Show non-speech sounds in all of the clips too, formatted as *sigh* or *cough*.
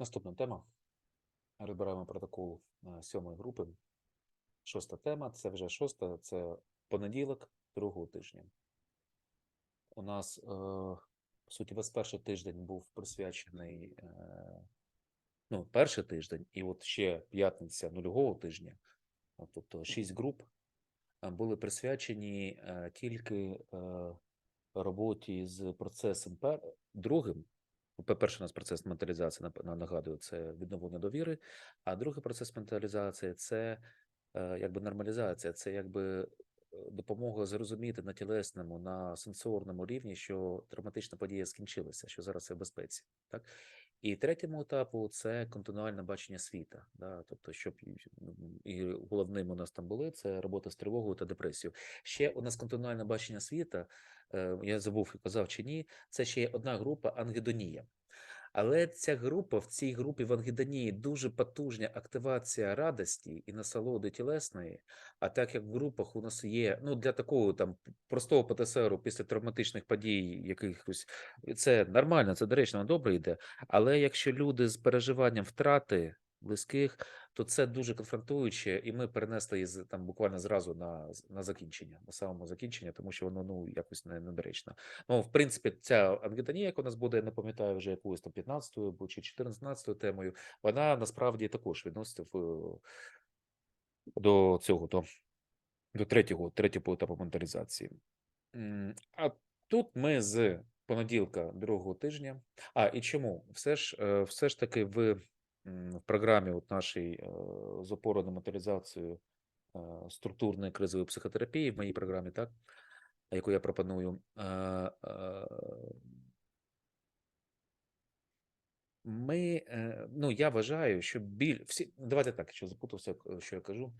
Наступна тема. Розбираємо протокол е, сьомої групи. Шоста тема. Це вже шоста, це понеділок другого тижня. У нас, е, по суті, весь перший тиждень був присвячений. е, Ну, перший тиждень, і от ще п'ятниця нульового тижня, тобто шість груп, були присвячені тільки роботі з процесом другим. По-перше, у нас процес менталізації, на- нагадую, це відновлення довіри, а другий процес менталізації це е, якби нормалізація, це якби е, допомога зрозуміти на тілесному, на сенсорному рівні, що травматична подія скінчилася, що зараз це в безпеці. Так? І третьому етапу це континуальне бачення світа. Да? Тобто, щоб і- головним у нас там були це робота з тривогою та депресією. Ще у нас континуальне бачення світа, е, я забув, казав чи ні, це ще є одна група ангедонія. Але ця група в цій групі в ангіданії дуже потужна активація радості і насолоди тілесної. А так як в групах у нас є ну для такого там простого ПТСРу після травматичних подій, якихось це нормально, це доречно, добре йде. Але якщо люди з переживанням втрати близьких, то це дуже конфронтуюче, і ми перенесли її там буквально зразу на, на закінчення, на самому закінчення, тому що воно ну якось не, недоречно. Ну, в принципі, ця ангедонія, яка у нас буде, я не пам'ятаю вже якоюсь там 15-ю чи 14-ю темою, вона насправді також відноситься в, до цього, до, до третього, третього етапу менталізації. М, А тут ми з понеділка другого тижня. А і чому? Все ж, е, все ж таки в, в програмі от нашій е, з опорою на менталізацію е, структурної кризової психотерапії в моїй програмі, так, яку я пропоную. е, Ми, ну я вважаю, що біль всі давайте так, що запутався, що я кажу.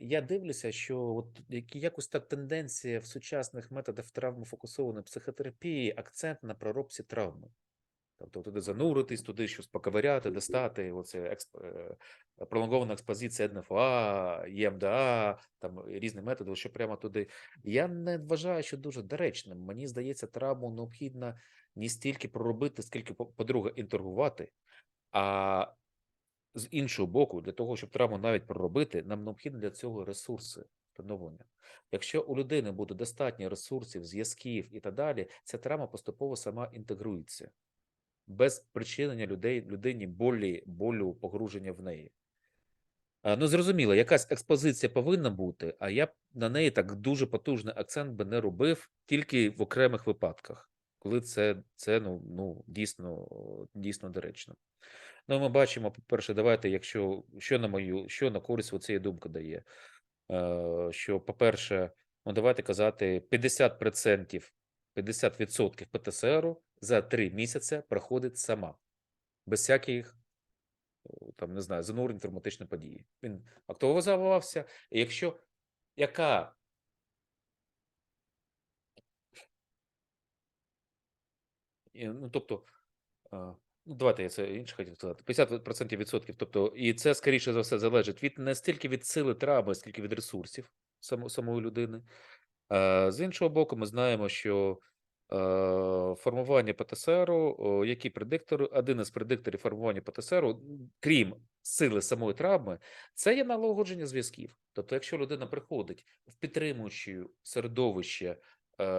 Я дивлюся, що от якось так тенденція в сучасних методах травмофокусованої психотерапії, акцент на проробці травми. Тобто туди зануритись, туди щось поковиряти, достати. Оце експ... е, пролонгована експозиція НФА, ЄМДА, там різні методи, що прямо туди. Я не вважаю, що дуже доречним. Мені здається, травму необхідно не стільки проробити, скільки, по- по-друге, інтегрувати. А з іншого боку, для того, щоб травму навіть проробити, нам необхідно для цього ресурси встановлення. Якщо у людини буде достатньо ресурсів, зв'язків і так далі, ця травма поступово сама інтегрується без причинення людей людині болі, болю, погруження в неї. Ну, зрозуміло, якась експозиція повинна бути, а я б на неї так дуже потужний акцент би не робив тільки в окремих випадках, коли це, це ну, ну, дійсно, дійсно доречно. Ну, ми бачимо, по-перше, давайте, якщо що на мою, що на користь цієї думки дає, е, що, по-перше, ну давайте казати, 50%, 50% ПТСРу за 3 місяці проходить сама, без всяких там, не знаю, занурень травматичні події. Він активізувався, і якщо яка Ну, тобто, ну, давайте я це інше хотів сказати. 50% відсотків. Тобто, і це скоріше за все залежить від не стільки від сили травми, скільки від ресурсів само, самої людини. З іншого боку, ми знаємо, що формування ПТСРу, які предиктори, один із предикторів формування ПТСРу, крім сили самої травми, це є налагодження зв'язків. Тобто, якщо людина приходить в підтримуюче середовище, е,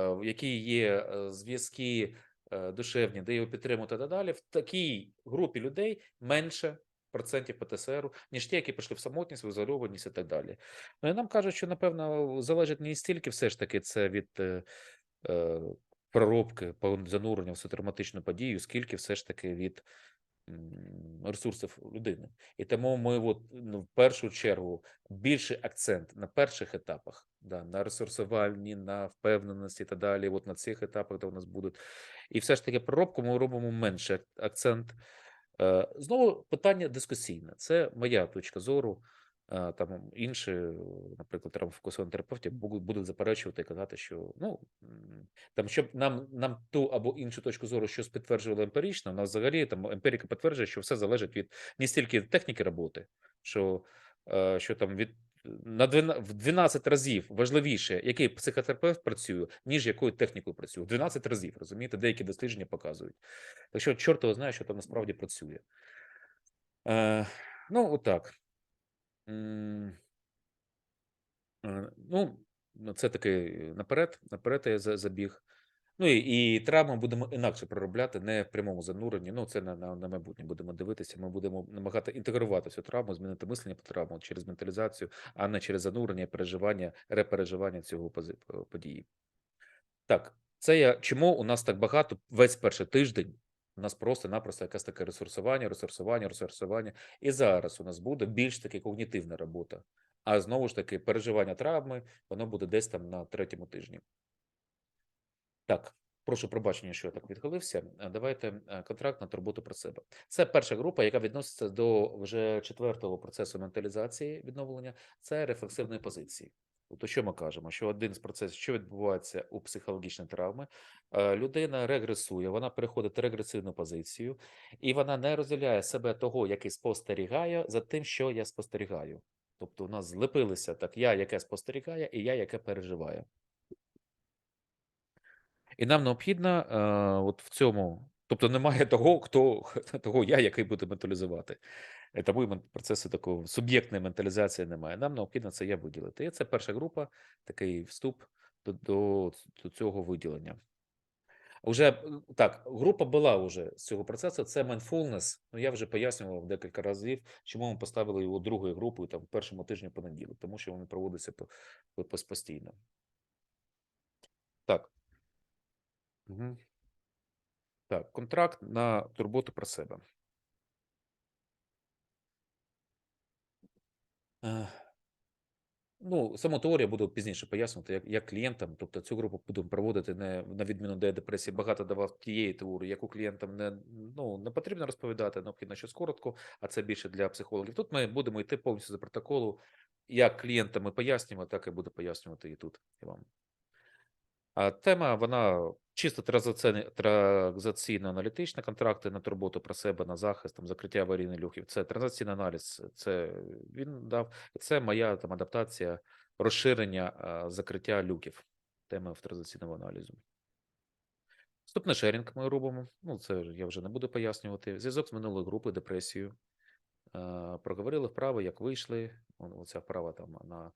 в якій є е, зв'язки е, душевні, де його підтримувати далі, в такій групі людей менше процентів ПТСРу, ніж ті, які пішли в самотність, в ізольованість і так далі. Ну і нам кажуть, що напевно залежить не стільки все ж таки це від е, е, проробки, занурення в цю травматичну подію, скільки все ж таки від ресурсів людини. І тому ми от, ну, в першу чергу більший акцент на перших етапах, да, на ресурсувальні, на впевненості і так далі, от на цих етапах, де у нас будуть. І все ж таки проробку ми робимо менше акцент. Е, Знову питання дискусійне. Це моя точка зору. Там інші, е, наприклад, травмофокусовані терапевти будуть заперечувати і казати, що ну там, щоб нам, нам ту або іншу точку зору щось підтверджувало емпірично, у нас взагалі там емпірика підтверджує, що все залежить від не стільки техніки роботи, що, що там від на 12, в 12 разів важливіше, який психотерапевт працює, ніж якою технікою працює. В 12 разів, розумієте, деякі дослідження показують. Так що чорт його знає, що там насправді працює. Е, ну, отак. Е, Ну, це такий наперед, наперед я забіг. Ну і, і травми будемо інакше проробляти, не в прямому зануренні. Ну, це на, на, на майбутнє будемо дивитися. Ми будемо намагати інтегрувати цю травму, змінити мислення про травму через менталізацію, а не через занурення, переживання, репереживання цього події. Так, це я чому у нас так багато весь перший тиждень. У нас просто-напросто якесь таке ресурсування, ресурсування, ресурсування. І зараз у нас буде більш таки когнітивна робота. А знову ж таки, переживання травми, воно буде десь там на третьому тижні. Так, прошу пробачення, що я так відхилився. Е, Давайте е, контракт на турботу про себе. Це перша група, яка відноситься до вже четвертого процесу менталізації відновлення. Це рефлексивної позиції. Тобто, що ми кажемо? Що один з процесів, що відбувається у психологічній травми, е, людина регресує, вона переходить в регресивну позицію, і вона не розділяє себе того, який спостерігає, за тим, що я спостерігаю. Тобто, у нас злепилися так: я, яке спостерігає, і я, яке переживає. І нам необхідно е, от в цьому, тобто немає того, хто *laughs* того я, який буде менталізувати. Е, мен- процесу такого суб'єктної менталізації немає. Нам необхідно це я виділити. І це перша група, такий вступ до, до, до цього виділення. Уже так, група була вже з цього процесу. Це mindfulness. Ну я вже пояснював декілька разів, чому ми поставили його другою групою там в першому тижні понеділок, тому що вони по, по- постійно. Так. Угу. Так, контракт на турботу про себе. Ну, саму теорію буду пізніше пояснювати, як, як клієнтам. Тобто цю групу будемо проводити не на відміну де депресії. Багато давав тієї теорії, яку клієнтам не ну не потрібно розповідати, необхідно щось коротко, а це більше для психологів. Тут ми будемо йти повністю за протоколу. Як клієнтам ми пояснюємо, так і буду пояснювати і тут і вам. А тема вона чисто транзакційно-аналітична, контракти на турботу про себе, на захист, там, закриття аварійних люків. Це транзакційний аналіз, це він дав. Це моя там адаптація, розширення закриття люків. Теми в транзакційному аналізу. Наступний шерінг ми робимо. Ну, це я вже не буду пояснювати. Зв'язок з минулої групи, депресію. Проговорили вправи, як вийшли. Оця вправа там на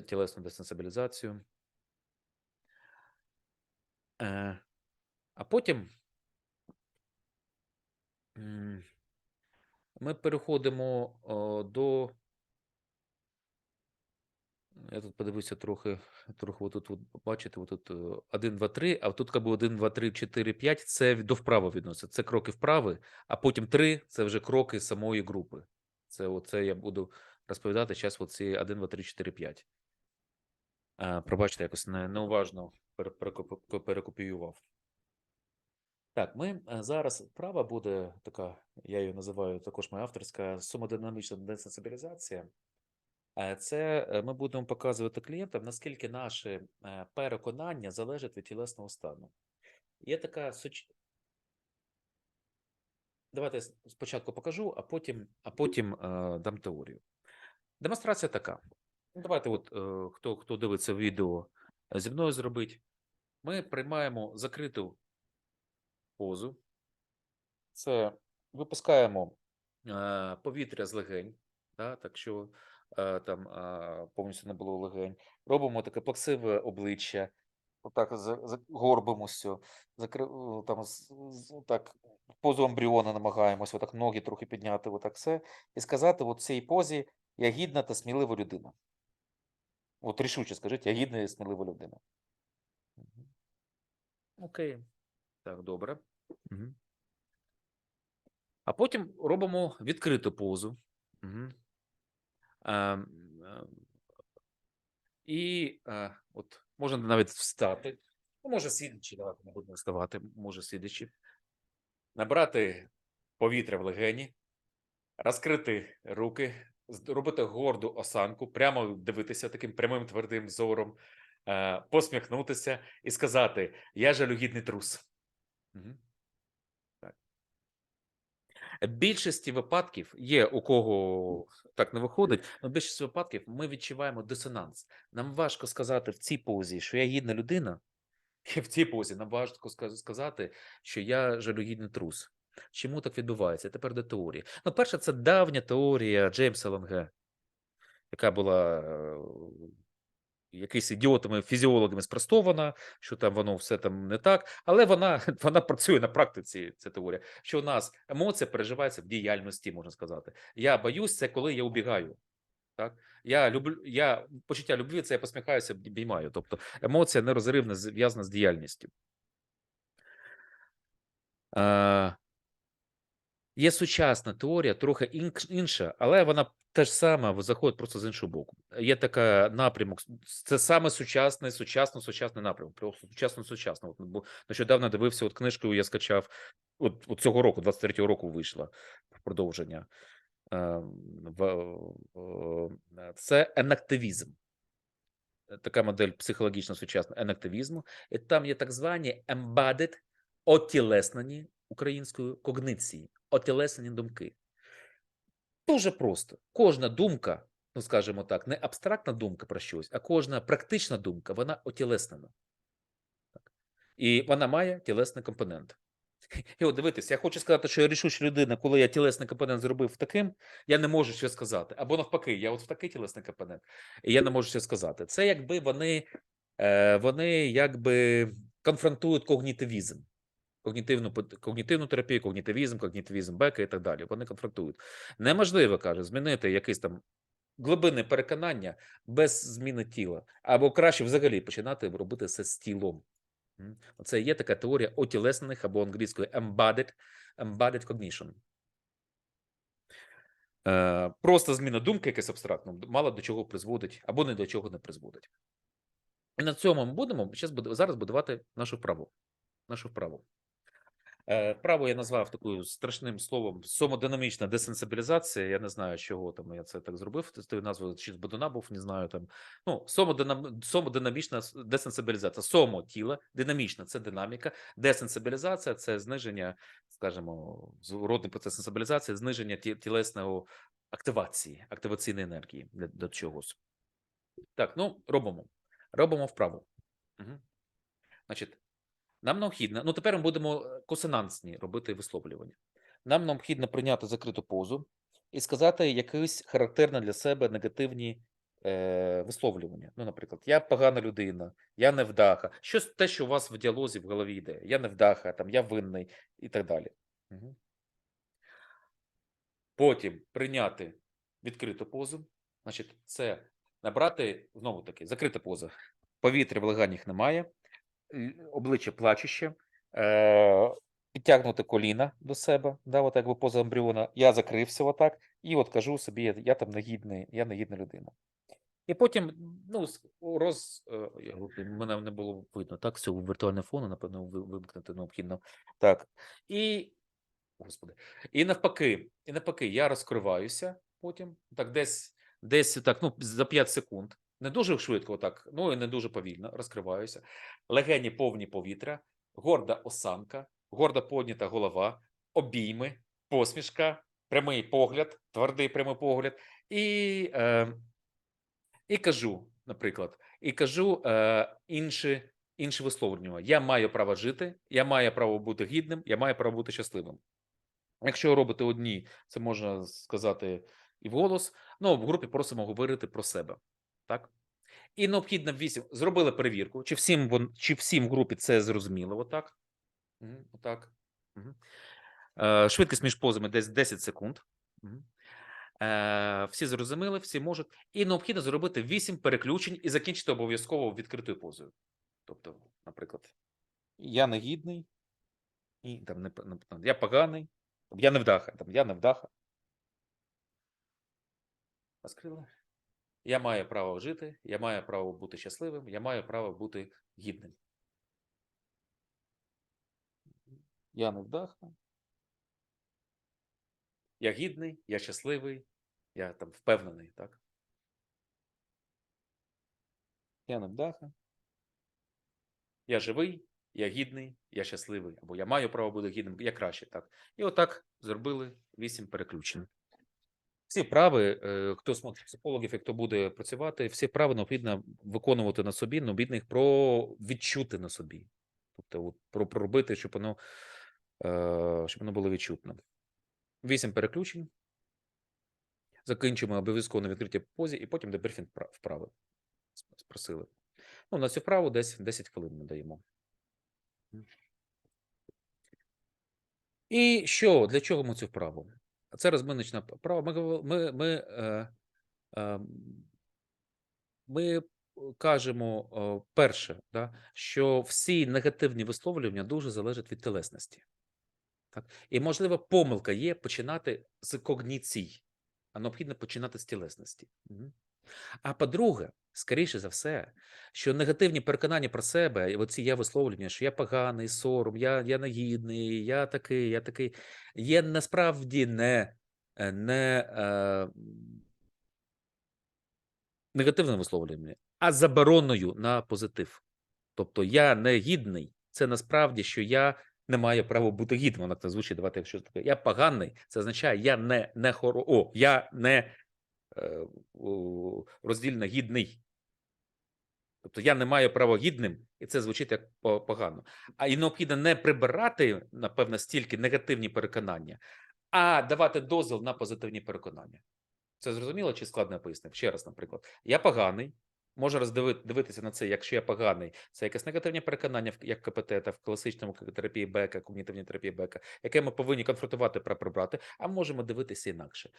тілесну десенсибілізацію. Е, А потім ми переходимо до. Я тут подивився трохи, трохи отут, от, бачите, отут 1, 2, 3, а тут як би 1, 2, 3, 4, 5 це до вправи відноситься. Це кроки вправи, а потім 3 це вже кроки самої групи. Це оце я буду розповідати зараз оці 1, 2, 3, 4, 5. А, пробачте, якось не, неуважно перекопіював. Так, ми е, зараз вправа буде така, я її називаю також моя авторська сумодинамічна десенсибілізація. Е, Це е, ми будемо показувати клієнтам, наскільки наші е, переконання залежать від тілесного стану. Є така. Давайте спочатку покажу, а потім, а потім е, дам теорію. Демонстрація така. Ну, Давайте, от хто, хто дивиться відео е, зі мною зробить. Ми приймаємо закриту позу. Це випускаємо е, повітря з легень, так що е, там е, повністю не було легень. Робимо таке плаксиве обличчя, отак горбимося, там, так, позу ембріона намагаємося, отак ноги трохи підняти, отак все, і сказати от в цій позі я гідна та смілива людина. От рішуче скажіть, я гідна і смілива людина. Окей. Так, добре. Мгм. А потім робимо відкриту позу. Угу. Ем, ем, і е, от можна навіть встати. Ну, може, сидячи, давайте не будемо вставати, може сидячи. Набрати повітря в легені, розкрити руки, робити горду осанку, прямо дивитися таким прямим твердим зором, е, посміхнутися і сказати: Я жалюгідний трус. Угу. В більшості випадків є у кого так не виходить, але в більшості випадків ми відчуваємо дисонанс. Нам важко сказати в цій позі, що я гідна людина, і в цій позі нам важко сказати, що я жалюгідний трус. Чому так відбувається? Тепер до теорії. Ну, перше, це давня теорія Джеймса Ланге, яка була е, якийсь ідіотами, фізіологами спростована, що там воно все там не так, але вона, *laughs* вона працює на практиці, ця теорія, що у нас емоція переживається в діяльності, можна сказати. Я боюсь, це коли я убігаю. Так, я люблю, я почуття любві, це я посміхаюся, обіймаю. Тобто емоція нерозривно зв'язана з діяльністю. Е, Є сучасна теорія, трохи інша, але вона теж сама заходить просто з іншого боку. Є така напрямок. Це саме сучасний, сучасно, сучасний напрямок. Просто сучасно, сучасно. От, бо нещодавно дивився, от книжку я скачав. От, от цього року, 23-го року, вийшла продовження. Е, е, Це енактивізм. Така модель психологічно сучасна енактивізму. І там є так звані embodied, отілеснені українською когниції, отілеснені думки. Дуже просто. Кожна думка, ну скажімо так, не абстрактна думка про щось, а кожна практична думка, вона отілеснена. І вона має тілесний компонент. *laughs* І от дивитись, я хочу сказати, що я рішуча людина, коли я тілесний компонент зробив таким, я не можу щось сказати. Або навпаки, я от в такий тілесний компонент, і я не можу щось сказати. Це якби вони, е, вони якби конфронтують когнітивізм. Когнітивну, когнітивну терапію, когнітивізм, когнітивізм бека і так далі. Вони конфронтують. Неможливо, каже, змінити якесь там глибинне переконання без зміни тіла. Або краще взагалі починати робити це з тілом. Це є така теорія отілеснених або англійською embodied, embodied cognition. Е, просто зміна думки, якась абстрактна, мало до чого призводить або не до чого не призводить. І на цьому ми будемо зараз будувати нашу вправу. Нашу вправу. Е, Вправу я назвав такою страшним словом сомодинамічна десенсибілізація. Я не знаю, чого там я це так зробив. З тою назвою чи з Бодуна був, не знаю там. Ну, сомодинам... сомодинамічна десенсибілізація. Сомо тіла, динамічна це динаміка, десенсибілізація це зниження, скажімо, зворотний процес сенсибілізації, зниження ті- тілесного активації, активаційної енергії для, до чогось. Так, ну робимо. Робимо вправу. Угу. Значить, нам необхідно, ну тепер ми будемо е, консонансні робити висловлювання. Нам необхідно прийняти закриту позу і сказати якісь характерні для себе негативні е, висловлювання. Ну, наприклад, я погана людина, я невдаха. Щось те, що у вас в діалозі в голові йде. Я невдаха, там, я винний і так далі. Угу. Потім прийняти відкриту позу. Значить, це набрати знову таки закрита поза. Повітря в легенях немає, обличчя плачуще, е, підтягнути коліна до себе, да, от якби поза ембріона. Я закрився отак, і от кажу собі, я, я там негідний, я негідна людина. І потім, ну, роз, е, мене не було видно, так, з цього віртуального фону, напевно, вимкнути необхідно. Так. І, господи, і навпаки, і навпаки, я розкриваюся потім, так, десь, десь так, ну, за 5 секунд. Не дуже швидко, так, ну і не дуже повільно розкриваюся. Легені повні повітря, горда осанка, горда поднята голова, обійми, посмішка, прямий погляд, твердий прямий погляд. І, е, і кажу, наприклад, і кажу е, інші, інші висловлювання. Я маю право жити, я маю право бути гідним, я маю право бути щасливим. Якщо робите одні, це можна сказати і вголос. Ну, в групі просимо говорити про себе. Так? І необхідно вісім. Зробили перевірку, чи всім вон, чи всім в групі це зрозуміло. Отак. Отак. Е, швидкість між позами десь 10 секунд. Е, всі зрозуміли, всі можуть. І необхідно зробити 8 переключень і закінчити обов'язково відкритою позою. Тобто, наприклад, я негідний, і там не, я поганий, я невдаха, там я невдаха. Розкрили. Я маю право жити, я маю право бути щасливим, я маю право бути гідним. Я невдаха. Я гідний, я щасливий, я там впевнений, так? Я невдаха. Я живий, я гідний, я щасливий, або я маю право бути гідним, я краще, так. І отак зробили вісім переключень. Всі вправи, е, хто смотрить психологів і хто буде працювати, всі вправи необхідно виконувати на собі, необхідно їх про відчути на собі. Тобто, от, про проробити, щоб воно е, щоб воно було відчутно. Вісім переключень. Закінчимо обов'язково на відкритій позі, і потім дебрифінг вправи. Спросили. Ну, на цю вправу десь 10 хвилин ми даємо. І що? Для чого ми цю вправу? Це розминочна права. Ми, ми, ми, е, е, ми кажемо е, перше, да, що всі негативні висловлювання дуже залежать від телесності. Так? І, можливо, помилка є починати з когніцій, а необхідно починати з тілесності. Мгм. А по-друге, скоріше за все, що негативні переконання про себе, і оці я висловлювання, що я поганий, сором, я, я негідний, я такий, я такий, є насправді не, е, не е, негативним висловлюванням, а забороною на позитив. Тобто я не гідний, це насправді, що я не маю права бути гідним. Воно так звучить, давайте, якщо таке. Я поганий, це означає, я не, не хоро... О, я не е, о, роздільно гідний. Тобто я не маю права гідним, і це звучить як погано. А і необхідно не прибирати, напевно, стільки негативні переконання, а давати дозвіл на позитивні переконання. Це зрозуміло чи складно пояснити? Ще раз, наприклад, я поганий. Можу роздивитися дивитися на це, якщо я поганий, це якесь негативне переконання, як КПТ та в класичному терапії Бека, когнітивній терапії Бека, яке ми повинні конфронтувати прибрати, а можемо дивитися інакше.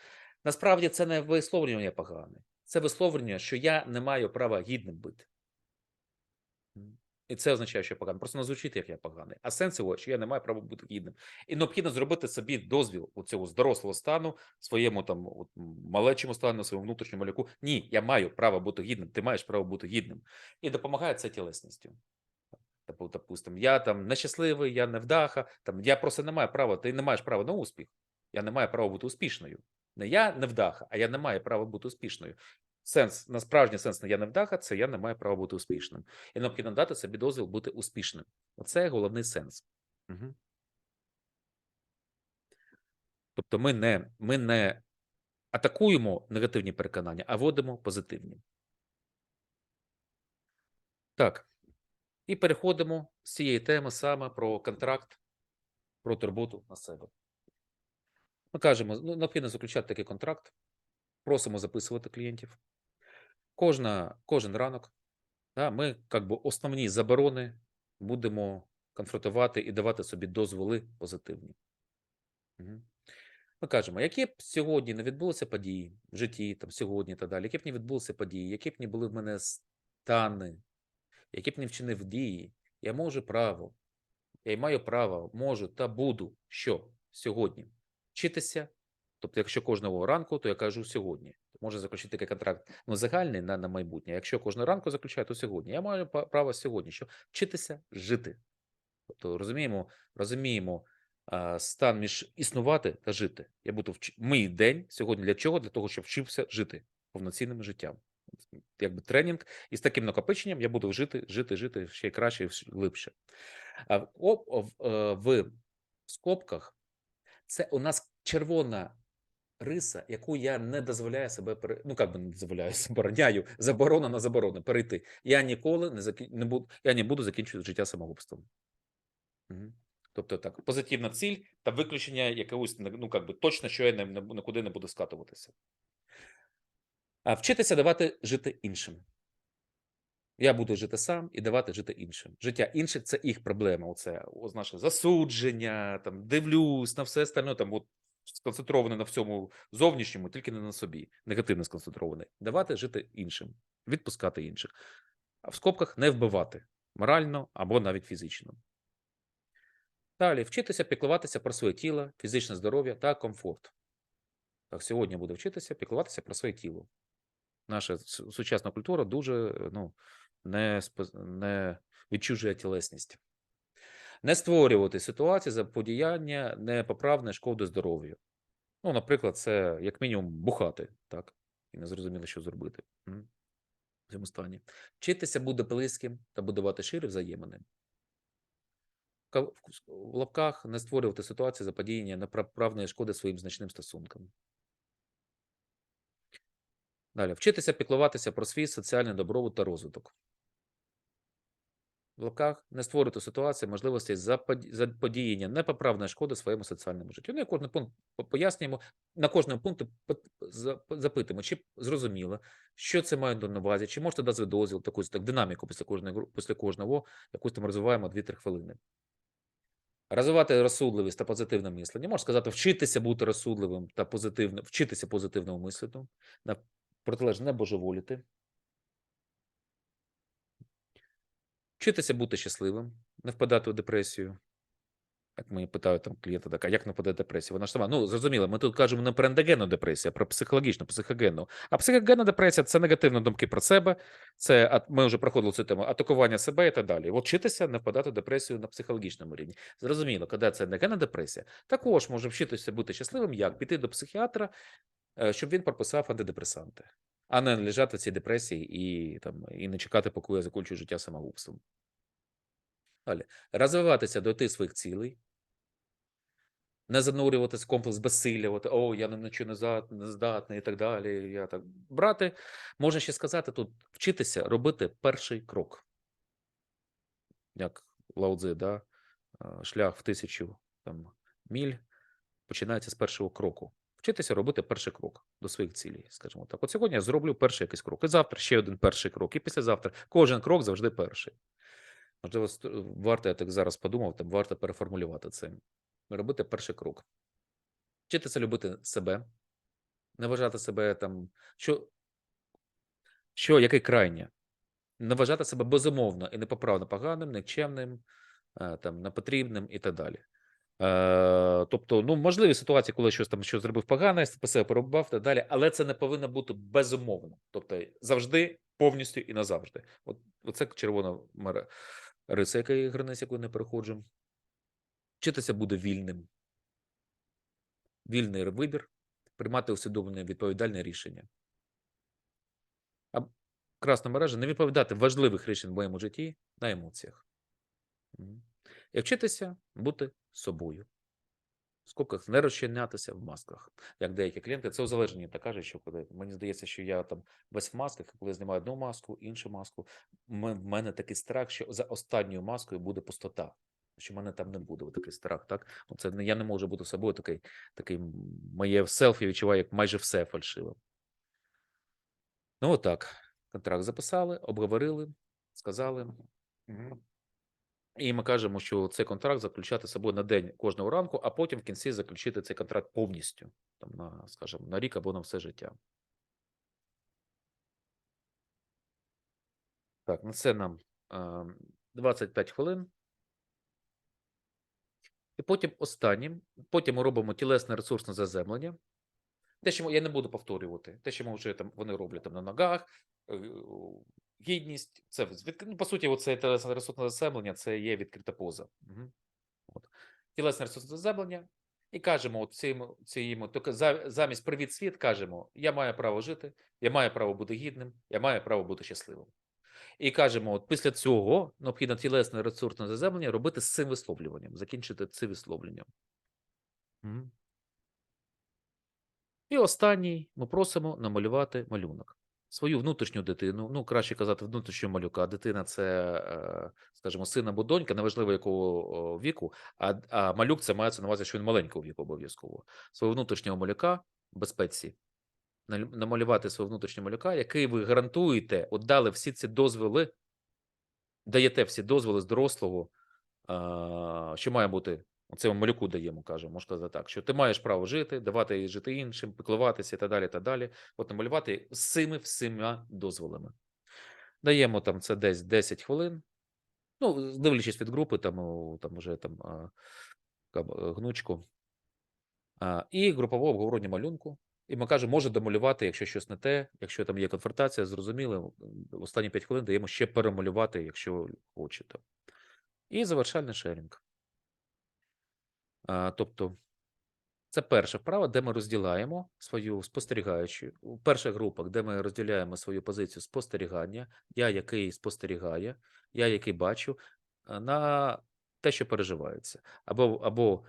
Насправді це не висловлювання поганий, це висловлювання, що я не маю права гідним бути. І це означає, що я поганий. Просто не звучить, як я поганий. А сенс його, що я не маю права бути гідним. І необхідно зробити собі дозвіл у цього дорослого стану, своєму там от, малечому стану, своєму внутрішньому маляку. Ні, я маю право бути гідним. Ти маєш право бути гідним. І допомагає це тілесністю. Типу, допустим, я там нещасливий, я невдаха, там я просто не маю права, ти не маєш права на успіх. Я не маю права бути успішною. Не я невдаха, а я не маю права бути успішною. Сенс, на справжній сенс я невдаха, це я не маю права бути успішним. І необхідно дати собі дозвіл бути успішним. Оце головний сенс. Угу. Тобто ми не, ми не атакуємо негативні переконання, а вводимо позитивні. Так. І переходимо з цієї теми саме про контракт, про турботу на себе. Ми кажемо, ну, необхідно заключати такий контракт, просимо записувати клієнтів. Кожна, кожен ранок да, ми как би, основні заборони будемо конфронтувати і давати собі дозволи позитивні. Угу. Ми кажемо, які б сьогодні не відбулися події в житті, там, сьогодні та далі, які б не відбулися події, які б не були в мене стани, які б не вчинив дії, я можу право, я маю право, можу та буду що сьогодні вчитися. Тобто, якщо кожного ранку, то я кажу сьогодні. Можна заключити такий контракт ну, загальний на, на майбутнє. Якщо кожного ранку заключаю, то сьогодні. Я маю право сьогодні, що вчитися жити. Тобто, розуміємо, розуміємо а, стан між існувати та жити. Я буду вч... мій день сьогодні для чого? Для того, щоб вчився жити повноцінним життям. Якби тренінг, і з таким накопиченням я буду жити, жити, жити ще краще, і глибше. А в, в, е, в скобках це у нас червона риса, яку я не дозволяю себе пере... ну як би не дозволяю, *laughs* забороняю, заборона на заборону перейти. Я ніколи не закі... не буду, я не буду закінчувати життя самогубством. Угу. Тобто так, позитивна ціль та виключення якогось, ну як би точно, що я не, не, нікуди не буду скатуватися. А вчитися давати жити іншим. Я буду жити сам і давати жити іншим. Життя інших це їх проблема. Оце наше засудження, там дивлюсь на все остальне, там от сконцентроване на всьому зовнішньому, тільки не на собі. Негативно сконцентроване. Давати жити іншим, відпускати інших. А в скобках не вбивати морально або навіть фізично. Далі вчитися піклуватися про своє тіло, фізичне здоров'я та комфорт. Так, сьогодні буду вчитися піклуватися про своє тіло. Наша сучасна культура дуже ну, не, не відчужує тілесність. Не створювати ситуації заподіяння непоправне шкоди здоров'ю. Ну, наприклад, це як мінімум бухати, так? І не зрозуміло, що зробити в цьому стані. Вчитися бути близьким та будувати шири взаємини. В лапках не створювати ситуації заподіяння неправної шкоди своїм значним стосункам. Далі. Вчитися піклуватися про свій соціальний добробут та розвиток. В лапках не створювати ситуації можливості заподіяння непоправної шкоди своєму соціальному життю. Ну, і кожен пункт пояснюємо, на кожному пункті запитуємо, чи зрозуміло, що це має на увазі, чи можете дати дозвіл, таку так, динаміку після кожної гру- після кожного, якусь там розвиваємо 2-3 хвилини. Розвивати розсудливість та позитивне мислення. Можна сказати, вчитися бути розсудливим та позитивним, вчитися позитивному мислити, на протилежне не божеволіти. Вчитися бути щасливим, не впадати у депресію. Як мені питають там клієнти, так, а як не впаде депресія? Вона ж сама. Ну, зрозуміло, ми тут кажемо не про ендогенну депресію, а про психологічну, психогенну. А психогенна депресія це негативні думки про себе, це ми вже проходили цю тему, атакування себе і так далі. От вчитися не впадати в депресію на психологічному рівні. Зрозуміло, коли це ендогенна депресія, також може вчитися бути щасливим, як піти до психіатра, е, щоб він прописав антидепресанти, а не лежати в цій депресії і, там, і не чекати, поки я закінчу життя самогубством. Далі. Розвиватися, дойти своїх цілей, не занурюватися в комплекс безсилля, о, я на нічого не зда- не здатний і так далі. Я так. Брати, можна ще сказати тут, вчитися робити перший крок. Як Лао Цзи, да? шлях в тисячу там, міль починається з першого кроку. Вчитися робити перший крок до своїх цілей, скажімо так. От сьогодні я зроблю перший якийсь крок, і завтра ще один перший крок, і післязавтра кожен крок завжди перший. Можливо, варто, я так зараз подумав, там варто переформулювати це. Робити перший крок. Вчитися любити себе, не вважати себе там, що, що яке крайнє. Не вважати себе безумовно і непоправно поганим, нікчемним, е, там, непотрібним і так далі. Е, тобто, ну, можливі ситуації, коли щось там що зробив погане, по себе порубав і далі, але це не повинно бути безумовно. Тобто завжди, повністю і назавжди. От, оце червона мера риса, яка границя, яку не переходжу. Вчитися буде вільним. Вільний вибір, приймати усвідомлене відповідальне рішення. А красна мережа не відповідати важливих рішень в моєму житті на емоціях. І вчитися бути собою. В скобках не розчинятися в масках. Як деякі клієнти, це узалежнення та кажуть, що коли мені здається, що я там весь в масках, коли я знімаю одну маску, іншу маску, в мене такий страх, що за останньою маскою буде пустота. Що в мене там не буде, такий страх, так? Це я не можу бути собою, такий, такий моє селфі відчуваю, як майже все фальшиве. Ну, отак. Контракт записали, обговорили, сказали. Мгм. І ми кажемо, що цей контракт заключати собою на день кожного ранку, а потім в кінці заключити цей контракт повністю, там, на, скажімо, на рік або на все життя. Так, на це нам е, 25 хвилин. І потім останнім, потім ми робимо тілесне ресурсне заземлення. Те, що я не буду повторювати, те, що ми вже там вони роблять там на ногах, е, гідність, це ну, по суті, оце тілесне ресурсне заземлення, це є відкрита поза. Угу. От. Тілесне ресурсне заземлення. І кажемо, от цим, цим, замість привіт світ кажемо: я маю право жити, я маю право бути гідним, я маю право бути щасливим. І кажемо, от після цього необхідно тілесне ресурсне заземлення робити з цим висловлюванням, закінчити цим висловлюванням. І останній ми просимо намалювати малюнок. Свою внутрішню дитину, ну краще казати внутрішнього малюка. Дитина це, е, скажімо, син або донька, неважливо якого віку, а, а малюк це мається на увазі, що він маленького віку обов'язково. Свого внутрішнього малюка в безпеці. Намалювати свого внутрішнього малюка, який ви гарантуєте, от всі ці дозволи, даєте всі дозволи з дорослого, що має бути. Оце малюку даємо, кажемо, можна сказати так, що ти маєш право жити, давати жити іншим, піклуватися і так далі. так далі. От намалювати цими всіма дозволами. Даємо там це десь 10 хвилин. Ну, дивлячись від групи, там, там вже там е, гнучку. І групове обговорення малюнку. І ми кажемо, може домалювати, якщо щось не те, якщо там є конфронтація, зрозуміло. Останні 5 хвилин даємо ще перемалювати, якщо хочете. І завершальний шерінг. Тобто, це перша вправа, де ми розділяємо свою спостерігаючу. У перших групах, де ми розділяємо свою позицію спостерігання, я, який спостерігає, я, який бачу, на те, що переживається, або, або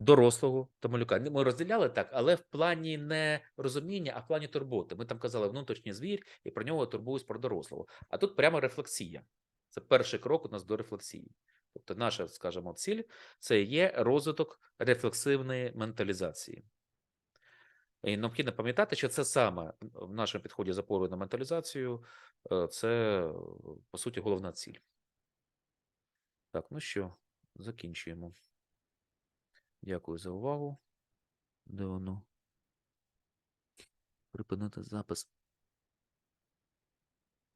дорослого та малюка. Ми розділяли так, але в плані не розуміння, а в плані турботи. Ми там казали внутрішній звір, і про нього турбуюсь про дорослого. А тут прямо рефлексія. Це перший крок у нас до рефлексії. Тобто, наша, скажімо, ціль це є розвиток рефлексивної менталізації. І необхідно пам'ятати, що це саме в нашому підході з опорою на менталізацію, е, це, по суті, головна ціль. Так, ну що, закінчуємо. Дякую за увагу. Де воно? Припинити запис.